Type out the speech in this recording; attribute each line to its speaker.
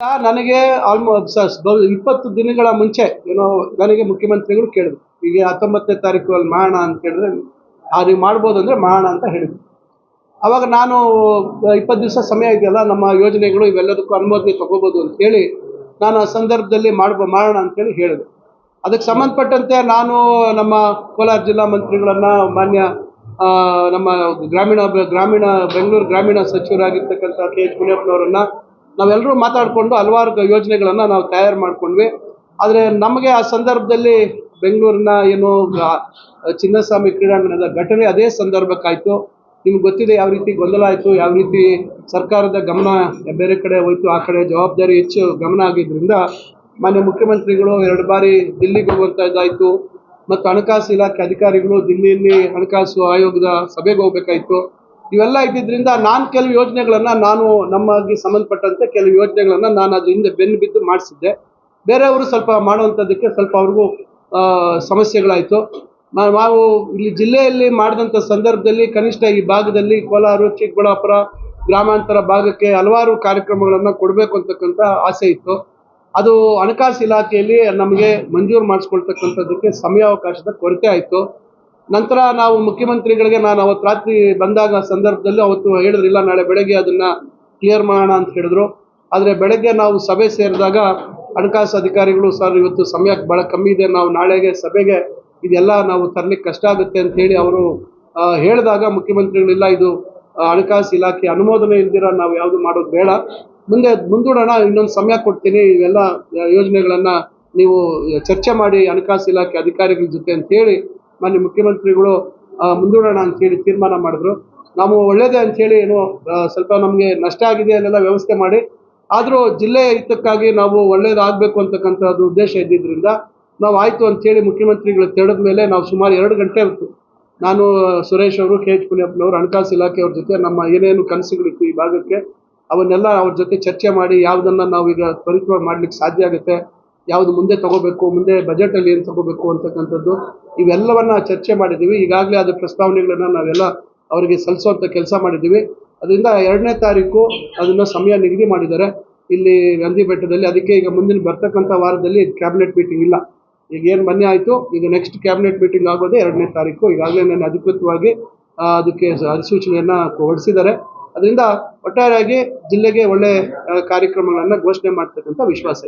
Speaker 1: ನನಗೆ ಆಲ್ಮೋಸ್ಟ್ ಇಪ್ಪತ್ತು ದಿನಗಳ ಮುಂಚೆ ಏನೋ ನನಗೆ ಮುಖ್ಯಮಂತ್ರಿಗಳು ಕೇಳಿದ್ರು. ಈಗ ಹತ್ತೊಂಬತ್ತನೇ ತಾರೀಕು ಅಲ್ಲಿ ಮಾಡೋಣ ಅಂತ ಹೇಳಿದ್ರೆ, ಆ ನೀವು ಮಾಡ್ಬೋದು ಅಂದರೆ ಮಾಡೋಣ ಅಂತ ಹೇಳಿದ್ರು. ಅವಾಗ ನಾನು ಇಪ್ಪತ್ತು ದಿವಸ ಸಮಯ ಇದೆಯಲ್ಲ, ನಮ್ಮ ಯೋಜನೆಗಳು ಇವೆಲ್ಲದಕ್ಕೂ ಅನುಮೋದನೆ ತಗೋಬೋದು ಅಂತ ಹೇಳಿ, ನಾನು ಆ ಸಂದರ್ಭದಲ್ಲಿ ಮಾಡ್ಬೋ ಮಾಡೋಣ ಅಂತೇಳಿ ಹೇಳಿದೆ. ಅದಕ್ಕೆ ಸಂಬಂಧಪಟ್ಟಂತೆ ನಾನು ನಮ್ಮ ಕೋಲಾರ ಜಿಲ್ಲಾ ಮಂತ್ರಿಗಳನ್ನು, ಮಾನ್ಯ ನಮ್ಮ ಗ್ರಾಮೀಣ ಗ್ರಾಮೀಣ, ಬೆಂಗಳೂರು ಗ್ರಾಮೀಣ ಸಚಿವರಾಗಿರ್ತಕ್ಕಂಥ ಕೆ ಎಚ್ ಮುನಿಯಪ್ಪನವರನ್ನ ನಾವೆಲ್ಲರೂ ಮಾತಾಡಿಕೊಂಡು ಹಲವಾರು ಯೋಜನೆಗಳನ್ನು ನಾವು ತಯಾರು ಮಾಡ್ಕೊಂಡ್ವಿ. ಆದರೆ ನಮಗೆ ಆ ಸಂದರ್ಭದಲ್ಲಿ ಬೆಂಗಳೂರಿನ ಏನು ಚಿನ್ನಸ್ವಾಮಿ ಕ್ರೀಡಾಂಗಣದ ಘಟನೆ ಅದೇ ಸಂದರ್ಭಕ್ಕಾಯಿತು. ನಿಮ್ಗೆ ಗೊತ್ತಿದೆ ಯಾವ ರೀತಿ ಗೊಂದಲ ಆಯಿತು, ಯಾವ ರೀತಿ ಸರ್ಕಾರದ ಗಮನ ಬೇರೆ ಕಡೆ ಹೋಯ್ತು, ಆ ಕಡೆ ಜವಾಬ್ದಾರಿ ಹೆಚ್ಚು ಗಮನ ಆಗಿದ್ದರಿಂದ ಮಾನ್ಯ ಮುಖ್ಯಮಂತ್ರಿಗಳು ಎರಡು ಬಾರಿ ದಿಲ್ಲಿಗೆ ಹೋಗುವಂಥದ್ದಾಯಿತು ಮತ್ತು ಹಣಕಾಸು ಇಲಾಖೆ ಅಧಿಕಾರಿಗಳು ದಿಲ್ಲಿಯಲ್ಲಿ ಹಣಕಾಸು ಆಯೋಗದ ಸಭೆಗೆ ಹೋಗ್ಬೇಕಾಯ್ತು. ಇವೆಲ್ಲ ಇದ್ದಿದ್ರಿಂದ ನಾನು ಕೆಲವು ಯೋಜನೆಗಳನ್ನು ನಾನು ನಮಗೆ ಸಂಬಂಧಪಟ್ಟಂತೆ ಕೆಲವು ಯೋಜನೆಗಳನ್ನು ನಾನು ಅದ್ರ ಹಿಂದೆ ಬೆನ್ನು ಬಿದ್ದು ಮಾಡಿಸಿದ್ದೆ. ಬೇರೆಯವರು ಸ್ವಲ್ಪ ಮಾಡುವಂಥದ್ದಕ್ಕೆ ಸ್ವಲ್ಪ ಅವ್ರಿಗೂ ಸಮಸ್ಯೆಗಳಾಯಿತು. ನಾವು ಇಲ್ಲಿ ಜಿಲ್ಲೆಯಲ್ಲಿ ಮಾಡಿದಂಥ ಸಂದರ್ಭದಲ್ಲಿ ಕನಿಷ್ಠ ಈ ಭಾಗದಲ್ಲಿ ಕೋಲಾರ, ಚಿಕ್ಕಬಳ್ಳಾಪುರ ಗ್ರಾಮಾಂತರ ಭಾಗಕ್ಕೆ ಹಲವಾರು ಕಾರ್ಯಕ್ರಮಗಳನ್ನು ಕೊಡಬೇಕು ಅಂತಕ್ಕಂಥ ಆಸೆ ಇತ್ತು. ಅದು ಹಣಕಾಸು ಇಲಾಖೆಯಲ್ಲಿ ನಮಗೆ ಮಂಜೂರು ಮಾಡಿಸ್ಕೊಳ್ತಕ್ಕಂಥದ್ದಕ್ಕೆ ಸಮಯಾವಕಾಶದ ಕೊರತೆ ಆಯಿತು. ನಂತರ ನಾವು ಮುಖ್ಯಮಂತ್ರಿಗಳಿಗೆ ನಾನು ಅವತ್ತು ರಾತ್ರಿ ಬಂದಾಗ ಸಂದರ್ಭದಲ್ಲಿ ಅವತ್ತು ಹೇಳಿದ್ರಿಲ್ಲ, ನಾಳೆ ಬೆಳಗ್ಗೆ ಅದನ್ನ ಕ್ಲಿಯರ್ ಮಾಡೋಣ ಅಂತ ಹೇಳಿದ್ರು. ಆದರೆ ಬೆಳಗ್ಗೆ ನಾವು ಸಭೆ ಸೇರಿದಾಗ ಹಣಕಾಸು ಅಧಿಕಾರಿಗಳು, ಸರ್, ಇವತ್ತು ಸಮಯ ಭಾಳ ಕಮ್ಮಿ ಇದೆ, ನಾವು ನಾಳೆಗೆ ಸಭೆಗೆ ಇದೆಲ್ಲ ನಾವು ತರಲಿಕ್ಕೆ ಕಷ್ಟ ಆಗುತ್ತೆ ಅಂತ ಹೇಳಿ ಅವರು ಹೇಳಿದಾಗ ಮುಖ್ಯಮಂತ್ರಿಗಳಿಲ್ಲ, ಇದು ಹಣಕಾಸು ಇಲಾಖೆ ಅನುಮೋದನೆ ಇಲ್ದಿರ ನಾವು ಯಾವುದು ಮಾಡೋದು ಬೇಡ. ಮುಂದೆ ಮುಂದೂಡೋಣ, ಇನ್ನೊಂದು ಸಮಯ ಕೊಡ್ತೀನಿ, ಇವೆಲ್ಲ ಯೋಜನೆಗಳನ್ನು ನೀವು ಚರ್ಚೆ ಮಾಡಿ ಹಣಕಾಸು ಇಲಾಖೆ ಅಧಿಕಾರಿಗಳ ಜೊತೆ ಅಂತೇಳಿ ಮಾನ್ಯ ಮುಖ್ಯಮಂತ್ರಿಗಳು ಮುಂದೂಡೋಣ ಅಂತೇಳಿ ತೀರ್ಮಾನ ಮಾಡಿದ್ರು. ನಾವು ಒಳ್ಳೇದೇ ಅಂತೇಳಿ ಏನು ಸ್ವಲ್ಪ ನಮಗೆ ನಷ್ಟ ಆಗಿದೆ ಅಲ್ಲೆಲ್ಲ ವ್ಯವಸ್ಥೆ ಮಾಡಿ, ಆದರೂ ಜಿಲ್ಲೆಯ ಹಿತಕ್ಕಾಗಿ ನಾವು ಒಳ್ಳೇದಾಗಬೇಕು ಅಂತಕ್ಕಂಥದ್ದು ಉದ್ದೇಶ ಇದ್ದಿದ್ದರಿಂದ ನಾವು ಆಯಿತು ಅಂತೇಳಿ ಮುಖ್ಯಮಂತ್ರಿಗಳು ತೆರೆದ ಮೇಲೆ ನಾವು ಸುಮಾರು ಎರಡು ಗಂಟೆ ಇತ್ತು ನಾನು ಸುರೇಶ್ ಅವರು, ಕೆ. ಎಚ್. ಪುಣ್ಯಪ್ಪನವರು ಹಣಕಾಸು ಇಲಾಖೆಯವ್ರ ಜೊತೆ ನಮ್ಮ ಏನೇನು ಕನಸುಗಳಿತ್ತು ಈ ಭಾಗಕ್ಕೆ, ಅವನ್ನೆಲ್ಲ ಅವ್ರ ಜೊತೆ ಚರ್ಚೆ ಮಾಡಿ, ಯಾವುದನ್ನು ನಾವು ಈಗ ತ್ವರಿತವಾಗಿ ಮಾಡ್ಲಿಕ್ಕೆ ಸಾಧ್ಯ ಆಗುತ್ತೆ ಯಾವುದು ಮುಂದೆ ತಗೋಬೇಕು, ಮುಂದೆ ಬಜೆಟಲ್ಲಿ ಏನು ತಗೋಬೇಕು ಅಂತಕ್ಕಂಥದ್ದು, ಇವೆಲ್ಲವನ್ನ ಚರ್ಚೆ ಮಾಡಿದ್ದೀವಿ. ಈಗಾಗಲೇ ಅದು ಪ್ರಸ್ತಾವನೆಗಳನ್ನ ನಾವೆಲ್ಲ ಅವರಿಗೆ ಸಲ್ಲಿಸುವಂಥ ಕೆಲಸ ಮಾಡಿದ್ದೀವಿ. ಅದರಿಂದ ಎರಡನೇ ತಾರೀಕು ಅದನ್ನ ಸಮಯ ನಿಗದಿ ಮಾಡಿದ್ದಾರೆ. ಇಲ್ಲಿ ಗಾಂಧಿ ಬೆಟ್ಟದಲ್ಲಿ ಅದಕ್ಕೆ ಈಗ ಮುಂದಿನ ಬರ್ತಕ್ಕಂಥ ವಾರದಲ್ಲಿ ಕ್ಯಾಬಿನೆಟ್ ಮೀಟಿಂಗ್ ಇಲ್ಲ. ಈಗ ಏನು ಮೊನ್ನೆ ಆಯಿತು, ಈಗ ನೆಕ್ಸ್ಟ್ ಕ್ಯಾಬಿನೆಟ್ ಮೀಟಿಂಗ್ ಆಗೋದೇ ಎರಡನೇ ತಾರೀಕು. ಈಗಾಗಲೇ ನಾನು ಅಧಿಕೃತವಾಗಿ ಅದಕ್ಕೆ ಅಧಿಸೂಚನೆಯನ್ನು ಹೊರಡಿಸಿದ್ದಾರೆ. ಅದರಿಂದ ಒಟ್ಟಾರೆಯಾಗಿ ಜಿಲ್ಲೆಗೆ ಒಳ್ಳೆ ಕಾರ್ಯಕ್ರಮಗಳನ್ನು ಘೋಷಣೆ ಮಾಡ್ತಕ್ಕಂಥ ವಿಶ್ವಾಸ ಇದೆ.